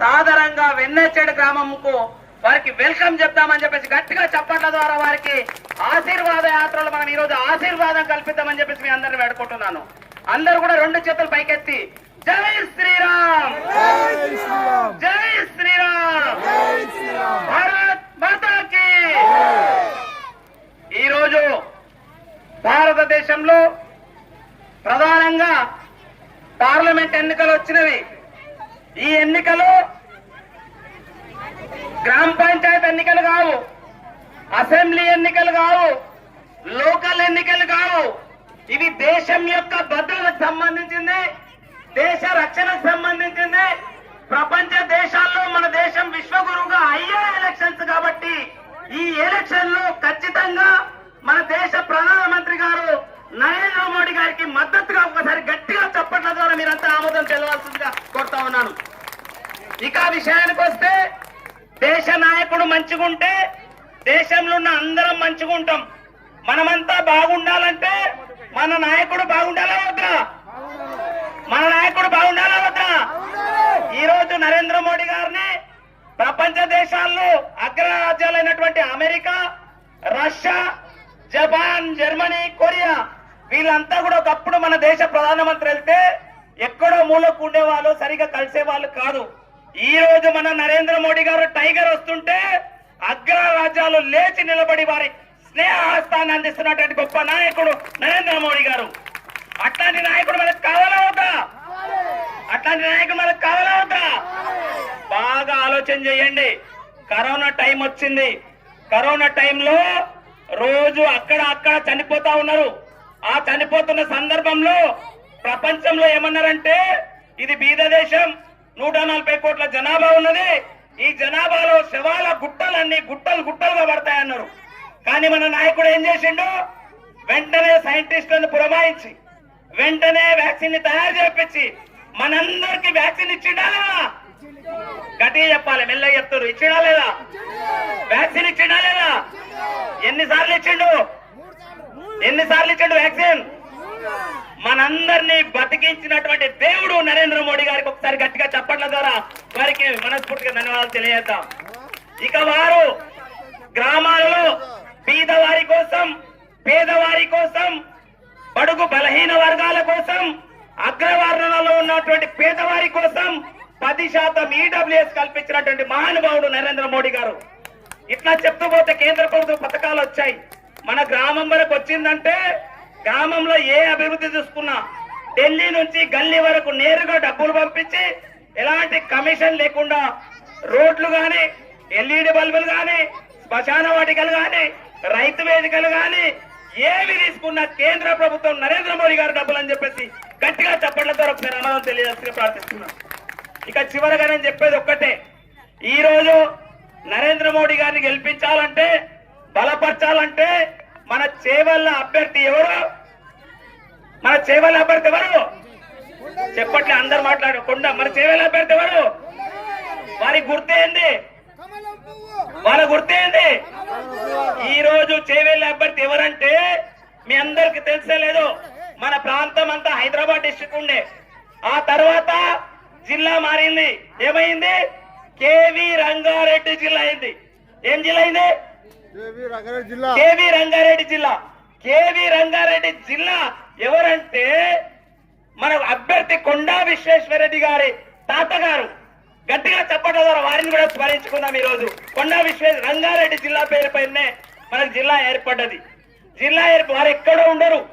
భాగంగా వెన్నెచ్చేడు గ్రామంకు వారికి వెల్కమ్ చెప్తామని చెప్పేసి గట్టిగా చప్పట్ల ద్వారా వారికి ఆశీర్వాద యాత్రలు మనం ఈ రోజు ఆశీర్వాదం కల్పిద్దామని చెప్పేసి మీ అందరిని వేడుకుంటున్నాను. అందరూ కూడా రెండు చేతులు పైకెత్తి జై శ్రీరామ్! జై శ్రీరామ్! భారత్ మాతాకి! ఈరోజు భారతదేశంలో ప్రధానంగా పార్లమెంట్ ఎన్నికలు వచ్చినవి. ఈ ఎన్నికలు గ్రామ పంచాయత్ ఎన్నికలు కావు అసెంబ్లీ ఎన్నికలు కావు లోకల్ ఎన్నికలు కావు. ఇవి దేశం యొక్క భద్రతకు సంబంధించింది దేశ రక్షణకు సంబంధించింది. ప్రపంచ దేశాల్లో మన దేశం విశ్వగురువుగా అయ్యే ఎలక్షన్స్ కాబట్టి ఈ ఎలక్షన్లో ఖచ్చితంగా మన దేశ ప్రధానమంత్రి గారు నరేంద్ర మోడీ గారికి మద్దతుగా ఒకసారి గట్టిగా చప్పట్ల ద్వారా మీరంతా ఆమోదం తెలవాల్సిందిగా కోరుతా ఉన్నాను. ఇక విషయానికి వస్తే దేశ నాయకుడు మంచిగుంటే దేశంలో ఉన్న అందరం మంచిగుంటాం. మనమంతా బాగుండాలంటే మన నాయకుడు బాగుండాలా వద్దా? మన నాయకుడు బాగుండాలా వద్దా? ఈరోజు నరేంద్ర మోడీ గారిని ప్రపంచ దేశాల్లో అగ్రరాజ్యాలైనటువంటి America Russia Japan Germany Korea వీళ్ళంతా కూడా ఒకప్పుడు మన దేశ ప్రధానమంత్రి వెళ్తే ఎక్కడో మూలకు ఉండేవాళ్ళు సరిగా కలిసే వాళ్ళు కాదు. ఈ రోజు మన నరేంద్ర మోడీ గారు టైగర్ వస్తుంటే అగ్ర రాజ్యాలు లేచి నిలబడి వారి స్నేహస్తాన్ని అందిస్తున్నటువంటి గొప్ప నాయకుడు నరేంద్ర మోడీ గారు. అట్లాంటి నాయకుడు మనకు కావాలా అట్లాంటి నాయకుడు మనకు కావాలా వద్దా? బాగా ఆలోచన చేయండి. కరోనా టైం వచ్చింది. కరోనా టైంలో రోజు అక్కడ అక్కడ చనిపోతా ఉన్నారు. ఆ చనిపోతున్న సందర్భంలో ప్రపంచంలో ఏమన్నారంటే ఇది బీద దేశం నూట నలభై కోట్ల జనాభా ఉన్నది. ఈ జనాభాలో శవాల గుట్టలన్నీ గుట్టలు గుట్టలుగా పడతాయన్నారు కానీ మన నాయకుడు ఏం చేసిండు? వెంటనే సైంటిస్టులను పురమాయించి వెంటనే వ్యాక్సిన్ని తయారు చేపించి మనందరికి వ్యాక్సిన్ ఇచ్చిండా లేదా? చెప్పాలి మెల్లగా చెప్తారు ఇచ్చిండా లేదా? వ్యాక్సిన్ ఇచ్చిండా లేదా? ఎన్నిసార్లు ఇచ్చిండు? ఎన్నిసార్లు ఇచ్చిండు వ్యాక్సిన్? మనందరినీ బతికించినటువంటి దేవుడు నరేంద్ర మోడీ గారికి ఒకసారి గట్టిగా చప్పట్ల ద్వారా వారికి మనస్ఫూర్తిగా ధన్యవాదాలు తెలియజేద్దాం. ఇక వారు గ్రామాలలో పేదవారి కోసం పేదవారి కోసం బడుగు బలహీన వర్గాల కోసం అగ్రవర్ణాలలో ఉన్నటువంటి పేదవారి కోసం పది శాతం ఈడబ్ల్యూఎస్ కల్పించినటువంటి మహానుభావుడు నరేంద్ర మోడీ గారు. ఇట్లా చెప్తూ పోతే కేంద్ర ప్రభుత్వ పథకాలు వచ్చాయి. మన గ్రామం వరకు వచ్చిందంటే గ్రామంలో ఏ అభివృద్ధి చూసుకున్నా ఢిల్లీ నుంచి గల్లీ వరకు నేరుగా డబ్బులు పంపించి ఎలాంటి కమిషన్ లేకుండా రోడ్లు గాని ఎల్ఈడి బల్బులు గాని శ్మశాన వాటికలు గాని రైతు వేదికలు గాని ఏవి తీసుకున్న కేంద్ర ప్రభుత్వం నరేంద్ర మోడీ గారు డబ్బులు అని చెప్పేసి గట్టిగా చప్పట్ల ద్వారా ఒకసారి అన్నదం తెలియజేసి ప్రార్థిస్తున్నాం. ఇక చివరగా నేను చెప్పేది ఒక్కటే. ఈ రోజు నరేంద్ర మోడీ గారిని గెలిపించాలంటే బలపరచాలంటే మన చేవల్ల అభ్యర్థి ఎవరు? మన చేవల్ల అభ్యర్థి ఎవరు? చెప్పట్లే అందరు మాట్లాడు. కొండ మన చేవల్ల అభ్యర్థి ఎవరు? వారి గుర్తేంది వాళ్ళ గుర్తేంది ఈ రోజు చేవేళ్ళ అభ్యర్థి ఎవరంటే మీ అందరికి తెలిసే లేదు. మన ప్రాంతం అంతా హైదరాబాద్ డిస్టిక్ ఉండే. ఆ తర్వాత జిల్లా మారింది. ఏమైంది? కేవి రంగారెడ్డి జిల్లా అయింది. ఏం జిల్లా అయింది? కేవీ రంగారెడ్డి జిల్లా. కేవీ రంగారెడ్డి జిల్లా. ఎవరంటే మన అభ్యర్థి కొండా విశ్వేశ్వరరెడ్డి గారి తాతగారు. గట్టిగా చెప్పడం ద్వారా వారిని కూడా స్మరించుకుందాం ఈ రోజు కొండా విశ్వేశ్వర రంగారెడ్డి జిల్లా పేరు పైనే మనకు జిల్లా ఏర్పడ్డది. జిల్లా ఏర్ప వారు ఎక్కడో ఉండరు.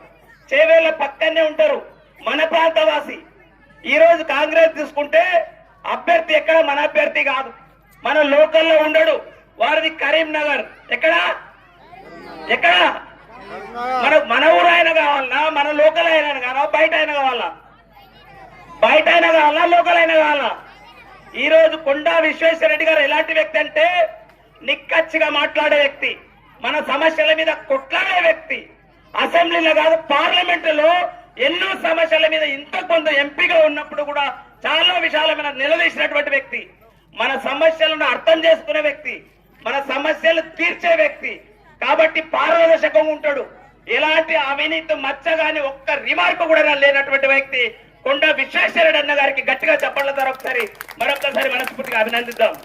చేవేళ్ళ పక్కనే ఉంటారు. మన ప్రాంతవాసి. ఈ రోజు కాంగ్రెస్ తీసుకుంటే అభ్యర్థి ఎక్కడ? మన అభ్యర్థి కాదు. మన లోకల్లో ఉండడు. వారిది కరీంనగర్. ఎక్కడ? ఎక్కడ? మన మన ఊరు ఆయన కావాలనా మన లోకల్ ఆయన కావాలా? బయట ఆయన కావాలా? బయట అయినా కావాలా? లోకల్ అయినా కావాలా? ఈ రోజు కొండా విశ్వేశ్వరరెడ్డి గారు ఎలాంటి వ్యక్తి అంటే నిక్కచ్చిగా మాట్లాడే వ్యక్తి మన సమస్యల మీద కొట్లాడే వ్యక్తి. అసెంబ్లీలో కాదు పార్లమెంట్లో ఎన్నో సమస్యల మీద ఇంత కొంత ఎంపీగా ఉన్నప్పుడు కూడా చాలా విశాలమైన నిలదీసినటువంటి వ్యక్తి. మన సమస్యలను అర్థం చేసుకునే వ్యక్తి. మన సమస్యలు తీర్చే వ్యక్తి. కాబట్టి పారదర్శకంగా ఉంటాడు. ఎలాంటి అవినీతి మచ్చ గాని ఒక్క రిమార్క్ కూడా లేనటువంటి వ్యక్తి కొండ విశ్వేశ్వరుడు అన్న గారికి గట్టిగా చెప్పండి ద్వారా ఒకసారి. మరొకసారి మనస్ఫూర్తిగా అభినందిద్దాం.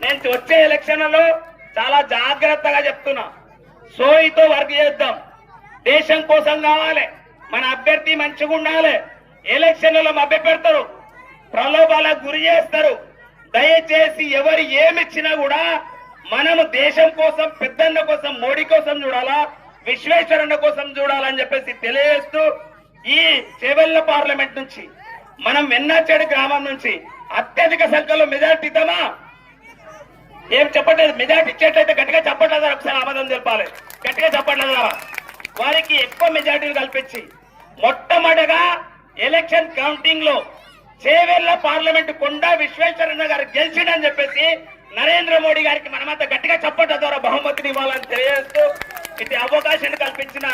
నేను వచ్చే ఎలక్షన్లలో చాలా జాగ్రత్తగా చెప్తున్నా. సోయితో వర్క్ చేద్దాం. దేశం కోసం కావాలి. మన అభ్యర్థి మంచిగా ఉండాలి. ఎలక్షన్లలో మభ్య పెడతారు. ప్రలోభాలకు గురి చేస్తారు. దయచేసి ఎవరు ఏమిచ్చినా కూడా మనము దేశం కోసం పెద్దన్న కోసం మోడీ కోసం చూడాలా విశ్వేశ్వరన్న కోసం చూడాలని చెప్పేసి తెలియజేస్తూ ఈ చేవెళ్ళ పార్లమెంట్ నుంచి మనం వెన్నాచెడు గ్రామం నుంచి అత్యధిక సంఖ్యలో మెజార్టీ ఇద్దామా? ఏం చెప్పట్లేదు మెజార్టీ ఇచ్చేట్లయితే గట్టిగా చెప్పట్లేదు ఒకసారి ఆమోదం తెలపాలి. గట్టిగా చెప్పట్లేదు వారికి ఎక్కువ మెజార్టీలు కల్పించి మొట్టమొదటిగా ఎలక్షన్ కౌంటింగ్లో చేవెళ్ళ పార్లమెంట్ కొండ విశ్వేశ్వరన్న గారు గెలిచిండని చెప్పేసి నరేంద్ర మోడీ గారికి మనమంతా గట్టిగా చప్పట్ల ద్వారా బహుమతిని ఇవ్వాలని తెలియజేస్తూ ఇది అవకాశాన్ని కల్పించిన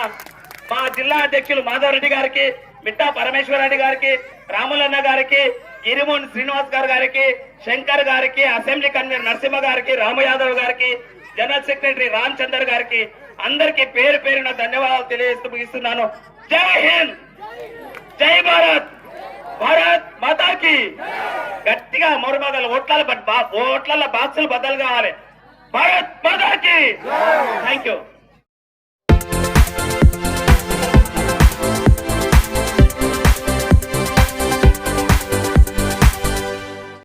మా జిల్లా అధ్యక్షులు మాధవరెడ్డి గారికి మిట్టా పరమేశ్వరరెడ్డి గారికి రాములన్న గారికి ఇరిమోన్ శ్రీనివాస్ గారు గారికి శంకర్ గారికి అసెంబ్లీ కన్వీనర్ నరసింహ గారికి రామయాదవ్ గారికి జనరల్ సెక్రటరీ రామ్ చందర్ గారికి అందరికీ పేరు పేరున ధన్యవాదాలు తెలియజేస్తూ ముగిస్తున్నాను. జై హింద్! జై భారత్! భారత్ మాతాకి. గట్టిగా మరుమగల ఓట్ల ఓట్ల బాక్సులు బద్దలు కావాలి. భారత్ మాతాకి. Thank you